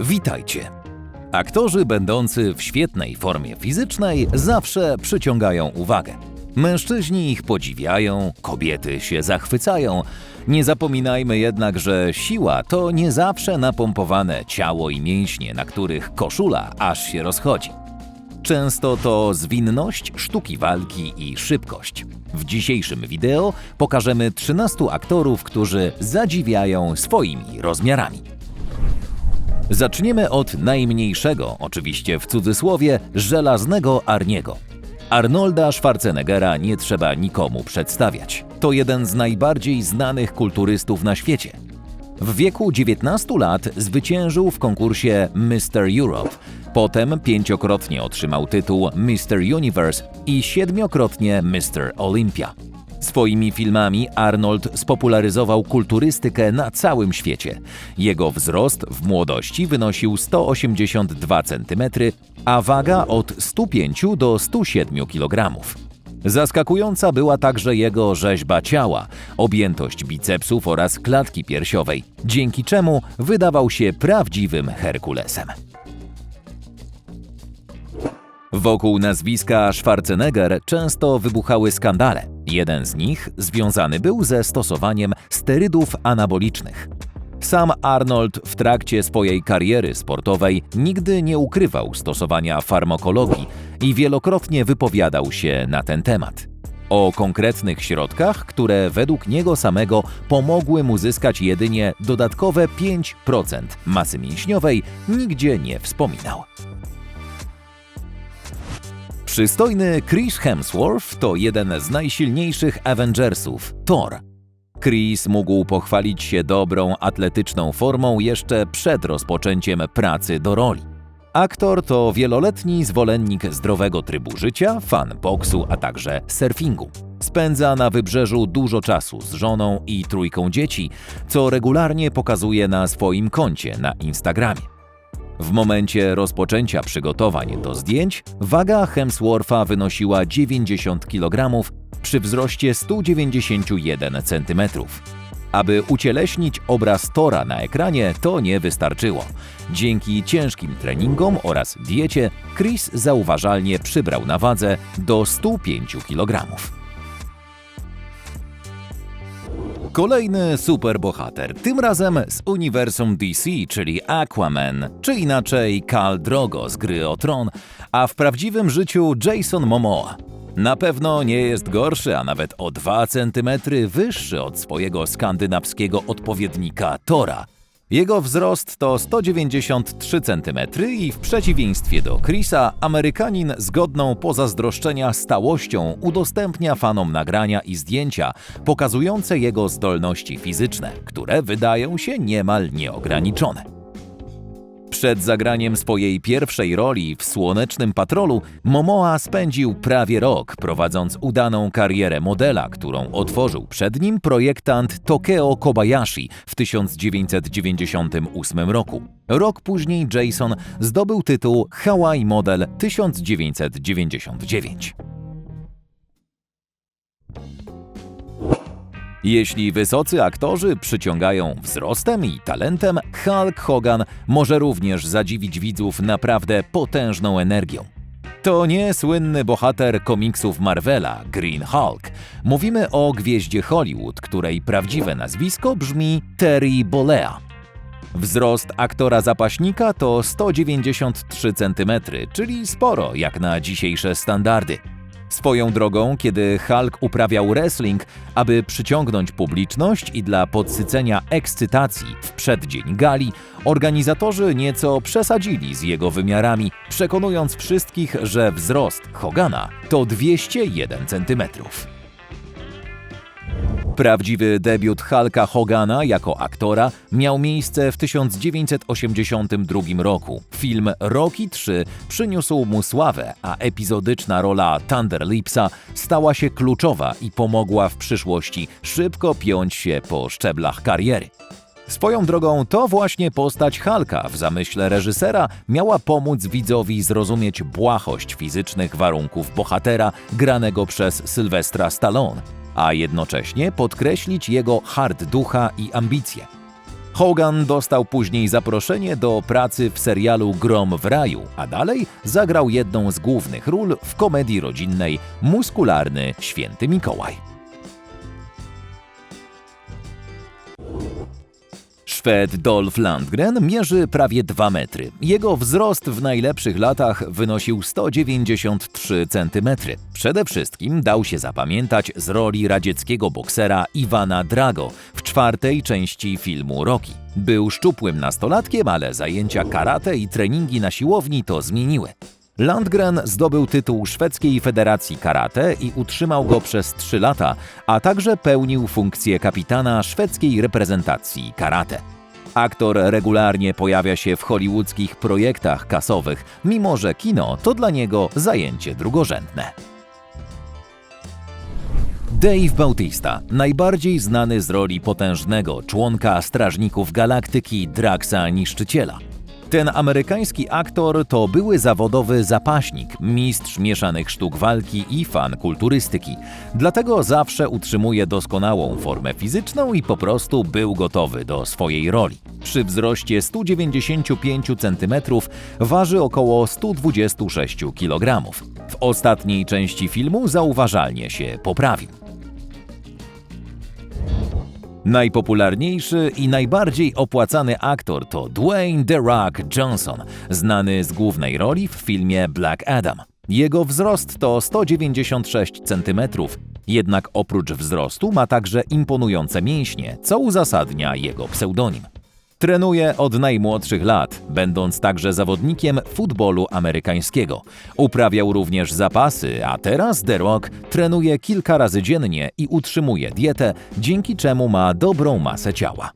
Witajcie. Aktorzy będący w świetnej formie fizycznej zawsze przyciągają uwagę. Mężczyźni ich podziwiają, kobiety się zachwycają. Nie zapominajmy jednak, że siła to nie zawsze napompowane ciało i mięśnie, na których koszula aż się rozchodzi. Często to zwinność, sztuki walki i szybkość. W dzisiejszym wideo pokażemy 13 aktorów, którzy zadziwiają swoimi rozmiarami. Zaczniemy od najmniejszego, oczywiście w cudzysłowie, żelaznego Arniego. Arnolda Schwarzeneggera nie trzeba nikomu przedstawiać. To jeden z najbardziej znanych kulturystów na świecie. W wieku 19 lat zwyciężył w konkursie Mr. Europe. Potem pięciokrotnie otrzymał tytuł Mr. Universe i siedmiokrotnie Mr. Olympia. Swoimi filmami Arnold spopularyzował kulturystykę na całym świecie. Jego wzrost w młodości wynosił 182 cm, a waga od 105 do 107 kg. Zaskakująca była także jego rzeźba ciała, objętość bicepsów oraz klatki piersiowej, dzięki czemu wydawał się prawdziwym Herkulesem. Wokół nazwiska Schwarzenegger często wybuchały skandale. Jeden z nich związany był ze stosowaniem sterydów anabolicznych. Sam Arnold w trakcie swojej kariery sportowej nigdy nie ukrywał stosowania farmakologii i wielokrotnie wypowiadał się na ten temat. O konkretnych środkach, które według niego samego pomogły mu zyskać jedynie dodatkowe 5% masy mięśniowej, nigdzie nie wspominał. Przystojny Chris Hemsworth to jeden z najsilniejszych Avengersów Thor. Chris mógł pochwalić się dobrą atletyczną formą jeszcze przed rozpoczęciem pracy do roli. Aktor to wieloletni zwolennik zdrowego trybu życia, fan boksu, a także surfingu. Spędza na wybrzeżu dużo czasu z żoną i trójką dzieci, co regularnie pokazuje na swoim koncie na Instagramie. W momencie rozpoczęcia przygotowań do zdjęć waga Hemswortha wynosiła 90 kg przy wzroście 191 cm. Aby ucieleśnić obraz Tora na ekranie, to nie wystarczyło. Dzięki ciężkim treningom oraz diecie, Chris zauważalnie przybrał na wadze do 105 kg. Kolejny superbohater, tym razem z uniwersum DC, czyli Aquaman, czy inaczej Khal Drogo z gry o Tron, a w prawdziwym życiu Jason Momoa. Na pewno nie jest gorszy, a nawet o 2 cm wyższy od swojego skandynawskiego odpowiednika Tora. Jego wzrost to 193 cm i w przeciwieństwie do Chrisa, Amerykanin z godną pozazdroszczenia stałością udostępnia fanom nagrania i zdjęcia pokazujące jego zdolności fizyczne, które wydają się niemal nieograniczone. Przed zagraniem swojej pierwszej roli w Słonecznym Patrolu Momoa spędził prawie rok prowadząc udaną karierę modela, którą otworzył przed nim projektant Tokeo Kobayashi w 1998 roku. Rok później Jason zdobył tytuł Hawaii Model 1999. Jeśli wysocy aktorzy przyciągają wzrostem i talentem, Hulk Hogan może również zadziwić widzów naprawdę potężną energią. To nie słynny bohater komiksów Marvela, Green Hulk. Mówimy o gwieździe Hollywood, której prawdziwe nazwisko brzmi Terry Bollea. Wzrost aktora zapaśnika to 193 cm, czyli sporo jak na dzisiejsze standardy. Swoją drogą, kiedy Hulk uprawiał wrestling, aby przyciągnąć publiczność i dla podsycenia ekscytacji w przeddzień gali, organizatorzy nieco przesadzili z jego wymiarami, przekonując wszystkich, że wzrost Hogana to 201 cm. Prawdziwy debiut Hulka Hogana jako aktora miał miejsce w 1982 roku. Film Rocky 3 przyniósł mu sławę, a epizodyczna rola Thunder Lipsa stała się kluczowa i pomogła w przyszłości szybko piąć się po szczeblach kariery. Swoją drogą to właśnie postać Hulka w zamyśle reżysera miała pomóc widzowi zrozumieć błahość fizycznych warunków bohatera granego przez Sylwestra Stallone a jednocześnie podkreślić jego hard ducha i ambicje. Hogan dostał później zaproszenie do pracy w serialu Grom w raju, a dalej zagrał jedną z głównych ról w komedii rodzinnej Muskularny Święty Mikołaj. Szwed Dolph Landgren mierzy prawie 2 metry. Jego wzrost w najlepszych latach wynosił 193 cm. Przede wszystkim dał się zapamiętać z roli radzieckiego boksera Iwana Drago w czwartej części filmu Rocky. Był szczupłym nastolatkiem, ale zajęcia karate i treningi na siłowni to zmieniły. Landgren zdobył tytuł Szwedzkiej Federacji Karate i utrzymał go przez 3 lata, a także pełnił funkcję kapitana szwedzkiej reprezentacji karate. Aktor regularnie pojawia się w hollywoodzkich projektach kasowych, mimo że kino to dla niego zajęcie drugorzędne. Dave Bautista, najbardziej znany z roli potężnego członka Strażników Galaktyki Draxa Niszczyciela. Ten amerykański aktor to były zawodowy zapaśnik, mistrz mieszanych sztuk walki i fan kulturystyki. Dlatego zawsze utrzymuje doskonałą formę fizyczną i po prostu był gotowy do swojej roli. Przy wzroście 195 cm waży około 126 kg. W ostatniej części filmu zauważalnie się poprawił. Najpopularniejszy i najbardziej opłacany aktor to Dwayne The Rock Johnson, znany z głównej roli w filmie Black Adam. Jego wzrost to 196 cm, jednak oprócz wzrostu ma także imponujące mięśnie, co uzasadnia jego pseudonim. Trenuje od najmłodszych lat, będąc także zawodnikiem futbolu amerykańskiego. Uprawiał również zapasy, a teraz The Rock trenuje kilka razy dziennie i utrzymuje dietę, dzięki czemu ma dobrą masę ciała.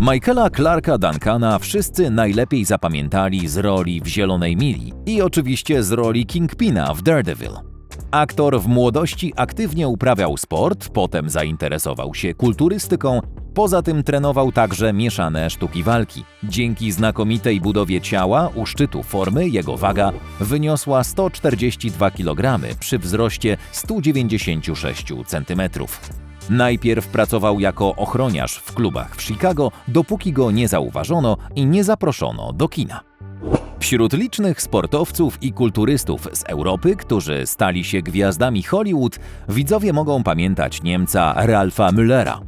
Michaela Clarka Duncana wszyscy najlepiej zapamiętali z roli w Zielonej Mili i oczywiście z roli Kingpina w Daredevil. Aktor w młodości aktywnie uprawiał sport, potem zainteresował się kulturystyką, poza tym trenował także mieszane sztuki walki. Dzięki znakomitej budowie ciała u szczytu formy jego waga wyniosła 142 kg przy wzroście 196 cm. Najpierw pracował jako ochroniarz w klubach w Chicago, dopóki go nie zauważono i nie zaproszono do kina. Wśród licznych sportowców i kulturystów z Europy, którzy stali się gwiazdami Hollywood, widzowie mogą pamiętać Niemca Ralfa Müllera.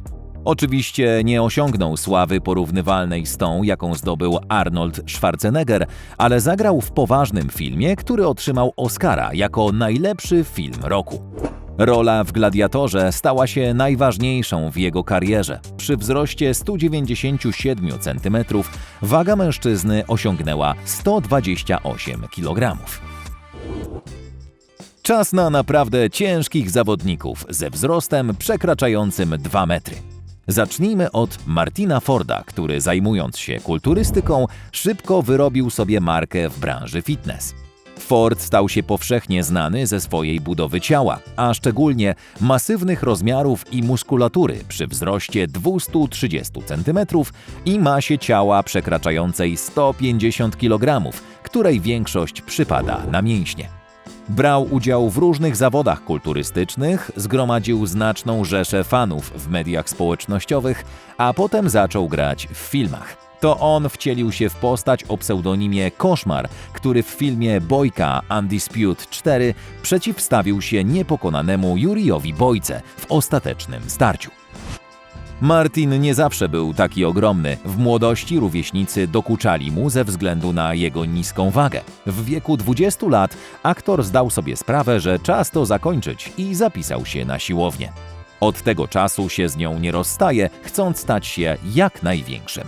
Oczywiście nie osiągnął sławy porównywalnej z tą, jaką zdobył Arnold Schwarzenegger, ale zagrał w poważnym filmie, który otrzymał Oscara jako najlepszy film roku. Rola w Gladiatorze stała się najważniejszą w jego karierze. Przy wzroście 197 cm waga mężczyzny osiągnęła 128 kg. Czas na naprawdę ciężkich zawodników ze wzrostem przekraczającym 2 metry. Zacznijmy od Martina Forda, który zajmując się kulturystyką, szybko wyrobił sobie markę w branży fitness. Ford stał się powszechnie znany ze swojej budowy ciała, a szczególnie masywnych rozmiarów i muskulatury przy wzroście 230 cm i masie ciała przekraczającej 150 kg, której większość przypada na mięśnie. Brał udział w różnych zawodach kulturystycznych, zgromadził znaczną rzeszę fanów w mediach społecznościowych, a potem zaczął grać w filmach. To on wcielił się w postać o pseudonimie Koszmar, który w filmie Bojka Undispute 4 przeciwstawił się niepokonanemu Juriowi Bojce w ostatecznym starciu. Martin nie zawsze był taki ogromny. W młodości rówieśnicy dokuczali mu ze względu na jego niską wagę. W wieku 20 lat aktor zdał sobie sprawę, że czas to zakończyć i zapisał się na siłownię. Od tego czasu się z nią nie rozstaje, chcąc stać się jak największym.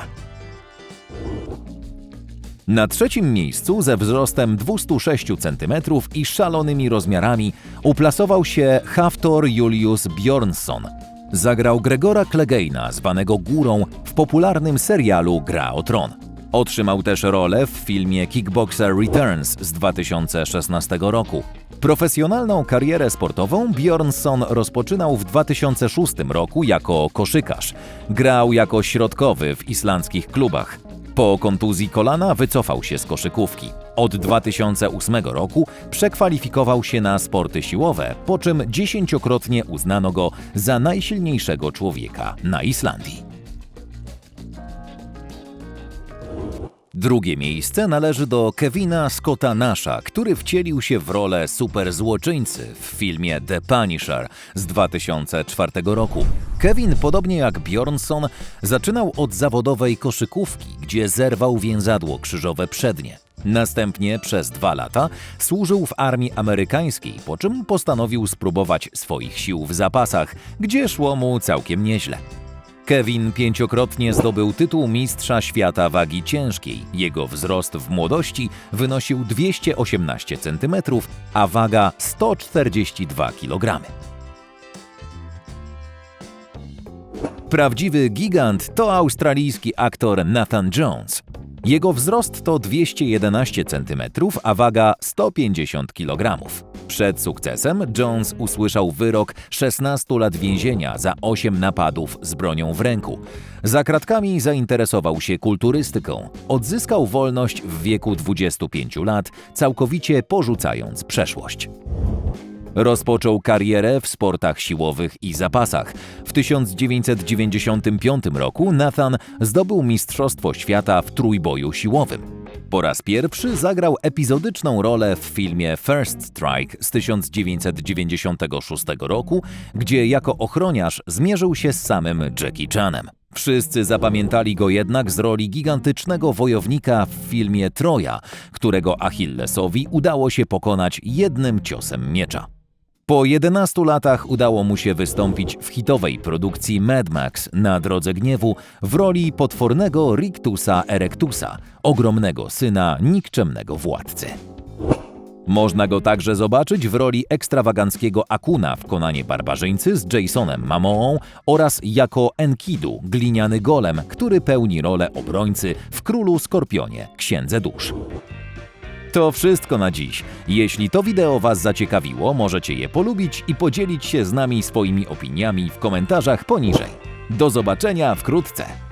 Na trzecim miejscu ze wzrostem 206 cm i szalonymi rozmiarami uplasował się Haftor Julius Bjornsson. Zagrał Gregora Clegane'a, zwanego Górą, w popularnym serialu Gra o Tron. Otrzymał też rolę w filmie Kickboxer Returns z 2016 roku. Profesjonalną karierę sportową Bjornsson rozpoczynał w 2006 roku jako koszykarz. Grał jako środkowy w islandzkich klubach. Po kontuzji kolana wycofał się z koszykówki. Od 2008 roku przekwalifikował się na sporty siłowe, po czym dziesięciokrotnie uznano go za najsilniejszego człowieka na Islandii. Drugie miejsce należy do Kevina Scotta Nasha, który wcielił się w rolę superzłoczyńcy w filmie The Punisher z 2004 roku. Kevin, podobnie jak Bjornson, zaczynał od zawodowej koszykówki, gdzie zerwał więzadło krzyżowe przednie. Następnie przez dwa lata służył w armii amerykańskiej, po czym postanowił spróbować swoich sił w zapasach, gdzie szło mu całkiem nieźle. Kevin pięciokrotnie zdobył tytuł Mistrza Świata Wagi Ciężkiej. Jego wzrost w młodości wynosił 218 cm, a waga 142 kg. Prawdziwy gigant to australijski aktor Nathan Jones. Jego wzrost to 211 cm, a waga 150 kg. Przed sukcesem Jones usłyszał wyrok 16 lat więzienia za 8 napadów z bronią w ręku. Za kratkami zainteresował się kulturystyką. Odzyskał wolność w wieku 25 lat, całkowicie porzucając przeszłość. Rozpoczął karierę w sportach siłowych i zapasach. W 1995 roku Nathan zdobył Mistrzostwo Świata w trójboju siłowym. Po raz pierwszy zagrał epizodyczną rolę w filmie First Strike z 1996 roku, gdzie jako ochroniarz zmierzył się z samym Jackie Chanem. Wszyscy zapamiętali go jednak z roli gigantycznego wojownika w filmie Troja, którego Achillesowi udało się pokonać jednym ciosem miecza. Po 11 latach udało mu się wystąpić w hitowej produkcji Mad Max na Drodze Gniewu w roli potwornego Rictusa Erectusa, ogromnego syna nikczemnego władcy. Można go także zobaczyć w roli ekstrawaganckiego Akuna w Konanie Barbarzyńcy z Jasonem Mamoą oraz jako Enkidu, gliniany golem, który pełni rolę obrońcy w Królu Skorpionie, Księdze Dusz. To wszystko na dziś. Jeśli to wideo Was zaciekawiło, możecie je polubić i podzielić się z nami swoimi opiniami w komentarzach poniżej. Do zobaczenia wkrótce!